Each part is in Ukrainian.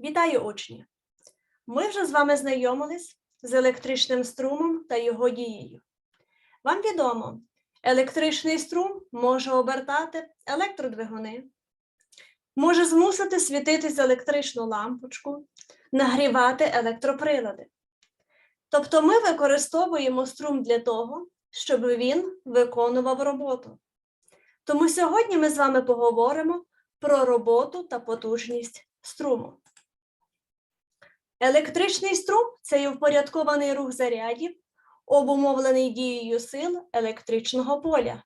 Вітаю, учні! Ми вже з вами знайомились з електричним струмом та його дією. Вам відомо, електричний струм може обертати електродвигуни, може змусити світитись електричну лампочку, нагрівати електроприлади. Тобто ми використовуємо струм для того, щоб він виконував роботу. Тому сьогодні ми з вами поговоримо про роботу та потужність струму. Електричний струм це є впорядкований рух зарядів, обумовлений дією сил електричного поля.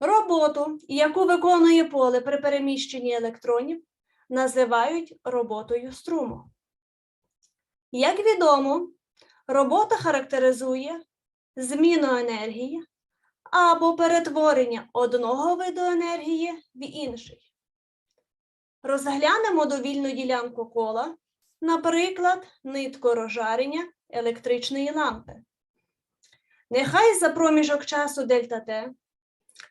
Роботу, яку виконує поле при переміщенні електронів, називають роботою струму. Як відомо, робота характеризує зміну енергії або перетворення одного виду енергії в інший. Розглянемо довільну ділянку кола, наприклад, нитку розжарення електричної лампи. Нехай за проміжок часу дельта Т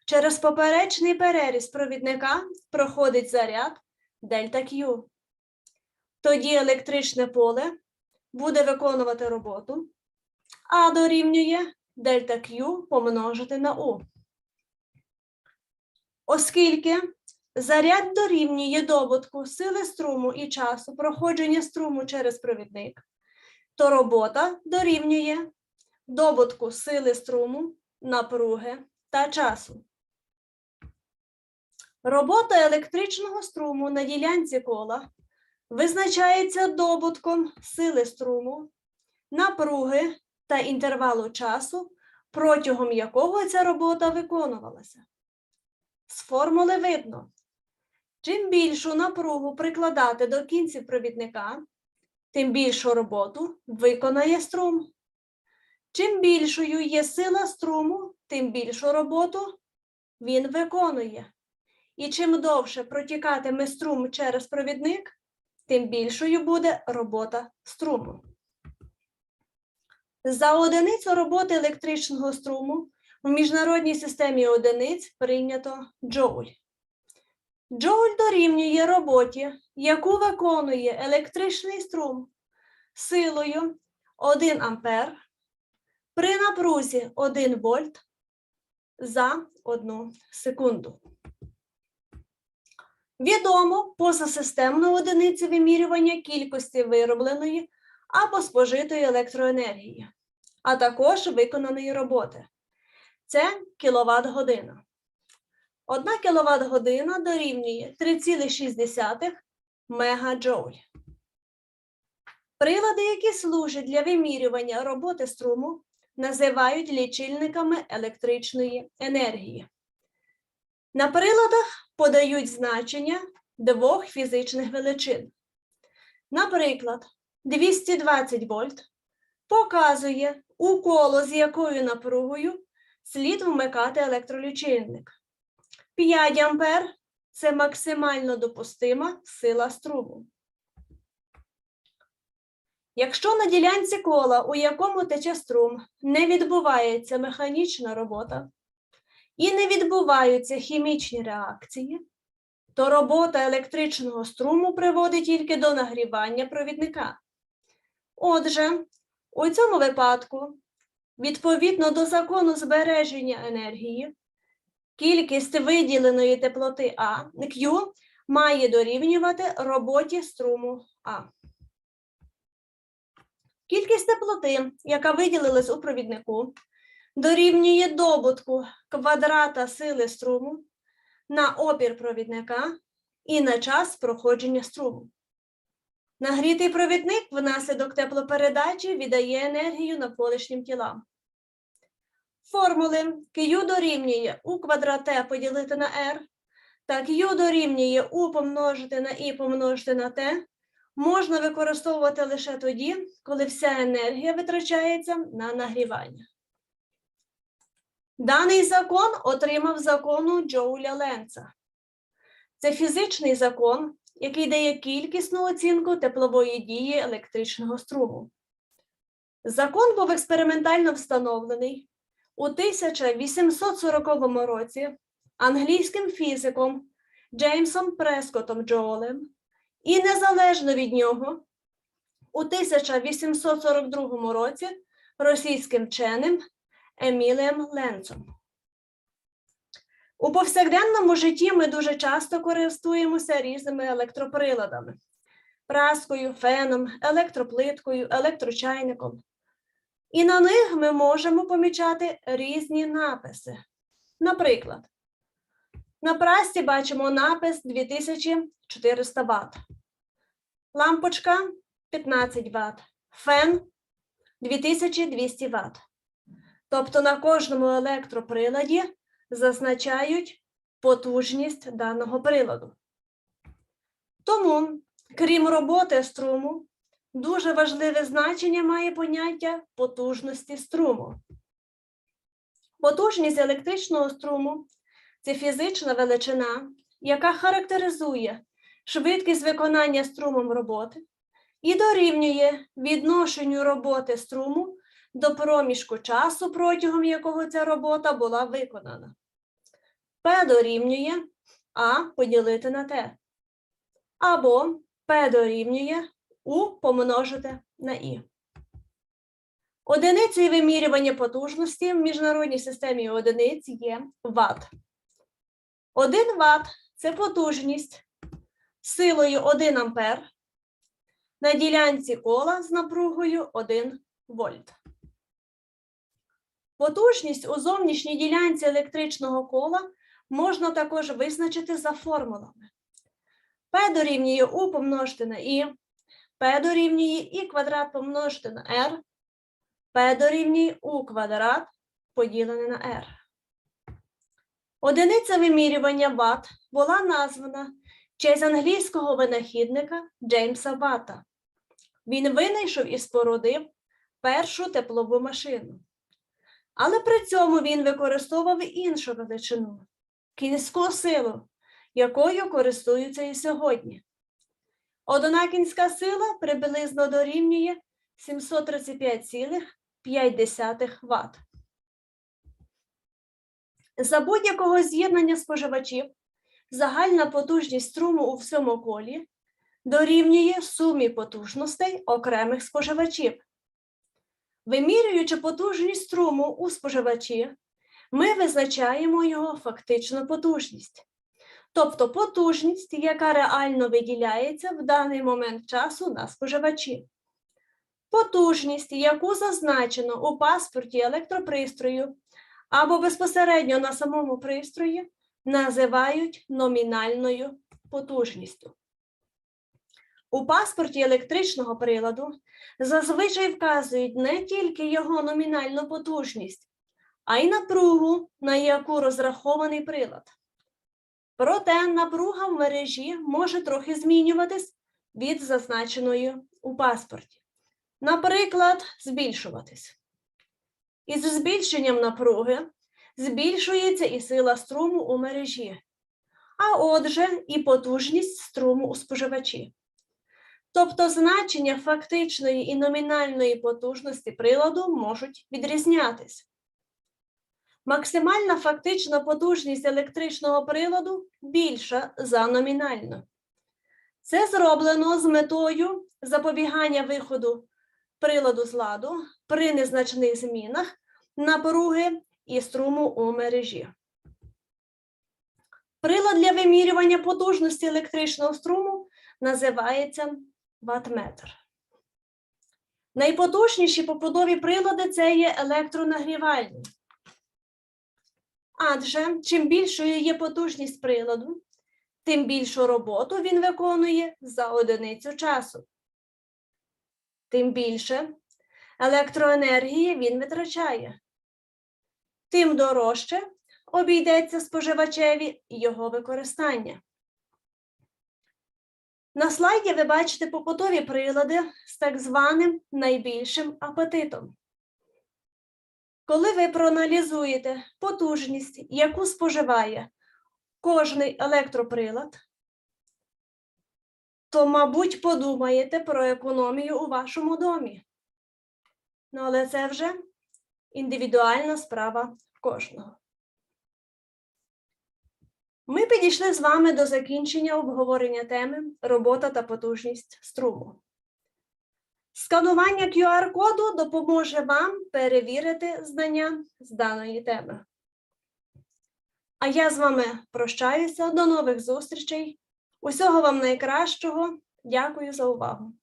через поперечний переріз провідника проходить заряд дельта Q. Тоді електричне поле буде виконувати роботу, а дорівнює дельта Q помножити на U. Оскільки заряд дорівнює добутку сили струму і часу проходження струму через провідник, то робота дорівнює добутку сили струму, напруги та часу. Робота електричного струму на ділянці кола визначається добутком сили струму, напруги та інтервалу часу, протягом якого ця робота виконувалася. З формули видно, чим більшу напругу прикладати до кінців провідника, тим більшу роботу виконає струм. Чим більшою є сила струму, тим більшу роботу він виконує. І чим довше протікатиме струм через провідник, тим більшою буде робота струму. За одиницю роботи електричного струму в міжнародній системі одиниць прийнято джоуль. Джоуль дорівнює роботі, яку виконує електричний струм силою 1 ампер при напрузі 1 вольт за 1 секунду. Відомо позасистемну одиницю вимірювання кількості виробленої або спожитої електроенергії, а також виконаної роботи. Це кіловат година. Одна кіловат година дорівнює 3,6 мегаджоуль. Прилади, які служать для вимірювання роботи струму, називають лічильниками електричної енергії. На приладах подають значення двох фізичних величин. Наприклад, 220 вольт показує, у коло з якою напругою слід вмикати електролічильник. 5 ампер – це максимально допустима сила струму. Якщо на ділянці кола, у якому тече струм, не відбувається механічна робота і не відбуваються хімічні реакції, то робота електричного струму приводить тільки до нагрівання провідника. Отже, у цьому випадку, відповідно до закону збереження енергії, кількість виділеної теплоти А Q має дорівнювати роботі струму А. Кількість теплоти, яка виділилась у провіднику, дорівнює добутку квадрата сили струму на опір провідника і на час проходження струму. Нагрітий провідник внаслідок теплопередачі віддає енергію навколишнім тілам. Формули Q дорівнює У квадрат T поділити на R та Q дорівнює U помножити на I помножити на T можна використовувати лише тоді, коли вся енергія витрачається на нагрівання. Даний закон отримав закону Джоуля Ленца. Це фізичний закон, який дає кількісну оцінку теплової дії електричного струму. Закон був експериментально встановлений у 1840 році англійським фізиком Джеймсом Прескотом Джоулем І незалежно від нього, у 1842 році російським вченим Емілієм Ленцом. У повсякденному житті ми дуже часто користуємося різними електроприладами: праскою, феном, електроплиткою, електрочайником. І на них ми можемо помічати різні написи. Наприклад, на прасці бачимо напис 2400 Вт, лампочка 15 Вт, фен 2200 Вт. Тобто на кожному електроприладі зазначають потужність даного приладу. Тому, крім роботи струму, дуже важливе значення має поняття потужності струму. Потужність електричного струму це фізична величина, яка характеризує швидкість виконання струмом роботи і дорівнює відношенню роботи струму до проміжку часу, протягом якого ця робота була виконана. P дорівнює А поділити на Т. Або P дорівнює У помножити на І. Одиницею вимірювання потужності в міжнародній системі одиниць є Вт. 1 Вт це потужність силою 1 ампер на ділянці кола з напругою 1 вольт. Потужність у зовнішній ділянці електричного кола можна також визначити за формулами. P дорівнює U помножити на I, P дорівнює I квадрат помножити на R, P дорівнює U квадрат поділене на R. Одиниця вимірювання Вт була названа честь англійського винахідника Джеймса Ватта. Він винайшов і спорудив першу теплову машину. Але при цьому він використовував іншу величину кінську силу, якою користуються і сьогодні. Одна кінська сила приблизно дорівнює 735,5 Вт. За будь-якого з'єднання споживачів загальна потужність струму у всьому колі дорівнює сумі потужностей окремих споживачів. Вимірюючи потужність струму у споживачі, ми визначаємо його фактичну потужність, тобто потужність, яка реально виділяється в даний момент часу на споживачі. Потужність, яку зазначено у паспорті електропристрою або безпосередньо на самому пристрої, називають номінальною потужністю. У паспорті електричного приладу зазвичай вказують не тільки його номінальну потужність, а й напругу, на яку розрахований прилад. Проте напруга в мережі може трохи змінюватись від зазначеної у паспорті. Наприклад, збільшуватись. Із збільшенням напруги збільшується і сила струму у мережі, а отже, і потужність струму у споживачі. Тобто значення фактичної і номінальної потужності приладу можуть відрізнятись. Максимальна фактична потужність електричного приладу більша за номінальну. Це зроблено з метою запобігання виходу приладу з ладу при незначних змінах напруги і струму у мережі. Прилад для вимірювання потужності електричного струму називається ваттметр. Найпотужніші побудові прилади це є електронагрівальні. Адже чим більшою є потужність приладу, тим більшу роботу він виконує за одиницю часу. Тим більше електроенергії він витрачає, тим дорожче обійдеться споживачеві його використання. На слайді ви бачите побутові прилади з так званим найбільшим апетитом. Коли ви проаналізуєте потужність, яку споживає кожний електроприлад, то, мабуть, подумаєте про економію у вашому домі. Ну, але це вже індивідуальна справа кожного. Ми підійшли з вами до закінчення обговорення теми робота та потужність струму. Сканування QR-коду допоможе вам перевірити знання з даної теми. А я з вами прощаюся. До нових зустрічей. Усього вам найкращого. Дякую за увагу.